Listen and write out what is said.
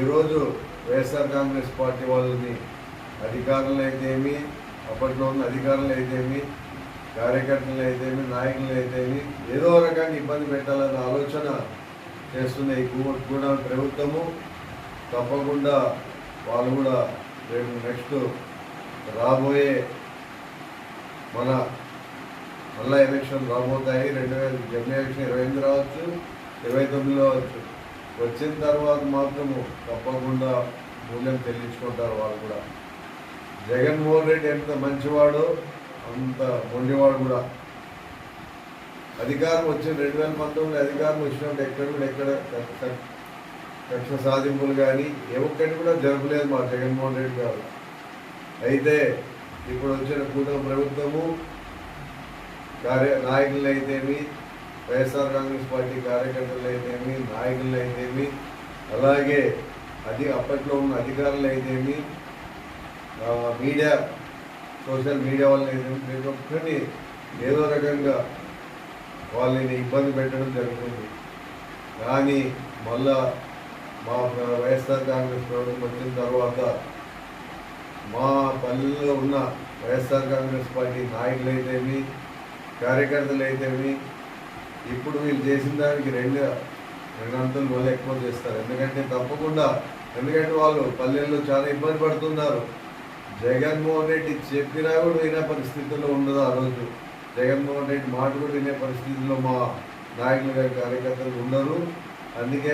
ఈరోజు వైఎస్ఆర్ కాంగ్రెస్ పార్టీ వాళ్ళని అధికారులు అయితేమి అప్పట్లో ఉన్న అధికారులు అయితేమి కార్యకర్తలు అయితేమి నాయకులు అయితేమి ఏదో రకంగా ఇబ్బంది పెట్టాలన్న ఆలోచన చేస్తున్న ఈ కూడా ప్రభుత్వము. తప్పకుండా వాళ్ళు కూడా రేపు నెక్స్ట్ రాబోయే మన మళ్ళా ఎలక్షన్ రాబోతాయి. రెండు వేల జమ్మి ఎలక్షన్ ఇరవై ఎనిమిది రావచ్చు ఇరవై తొమ్మిదిలో రావచ్చు. వచ్చిన తర్వాత మాత్రము తప్పకుండా మూల్యం చెల్లించుకుంటారు వాళ్ళు కూడా. జగన్మోహన్ రెడ్డి ఎంత మంచివాడో అంత మొండివాడు కూడా. అధికారం వచ్చిన రెండు వేల పంతొమ్మిది అధికారం వచ్చినప్పుడు ఎక్కడ కూడా ఎక్కడ కక్ష సాధింపులు కానీ ఏ ఒక్కటి కూడా జరపలేదు మా జగన్మోహన్ రెడ్డి గారు. అయితే ఇప్పుడు వచ్చిన కూటమి ప్రభుత్వము కార్య నాయకులు అయితేమి వైఎస్ఆర్ కాంగ్రెస్ పార్టీ కార్యకర్తలు అయితేమి నాయకులు అయితేమి అలాగే అది అప్పట్లో ఉన్న అధికారులు అయితేమి మీడియా సోషల్ మీడియా వాళ్ళని అయితేమి ప్రతి ఒక్కరిని ఏదో రకంగా వాళ్ళని ఇబ్బంది పెట్టడం జరుగుతుంది. కానీ మళ్ళా మా వైఎస్ఆర్ కాంగ్రెస్ ప్రభుత్వం వచ్చిన తర్వాత మా పల్లెల్లో ఉన్న వైఎస్ఆర్ కాంగ్రెస్ పార్టీ నాయకులు అయితేమి కార్యకర్తలు అయితేమి ఇప్పుడు వీళ్ళు చేసిన దానికి రెండు ప్రణాంతులు మళ్ళీ ఎక్కువ చేస్తారు. ఎందుకంటే తప్పకుండా ఎందుకంటే వాళ్ళు పల్లెల్లో చాలా ఇబ్బంది పడుతున్నారు. జగన్మోహన్ రెడ్డి చెప్పినా కూడా వినే పరిస్థితుల్లో ఉండదు ఆ రోజు. జగన్మోహన్ రెడ్డి మాట కూడా వినే పరిస్థితుల్లో మా నాయకులు గారి కార్యకర్తలు ఉండరు. అందుకే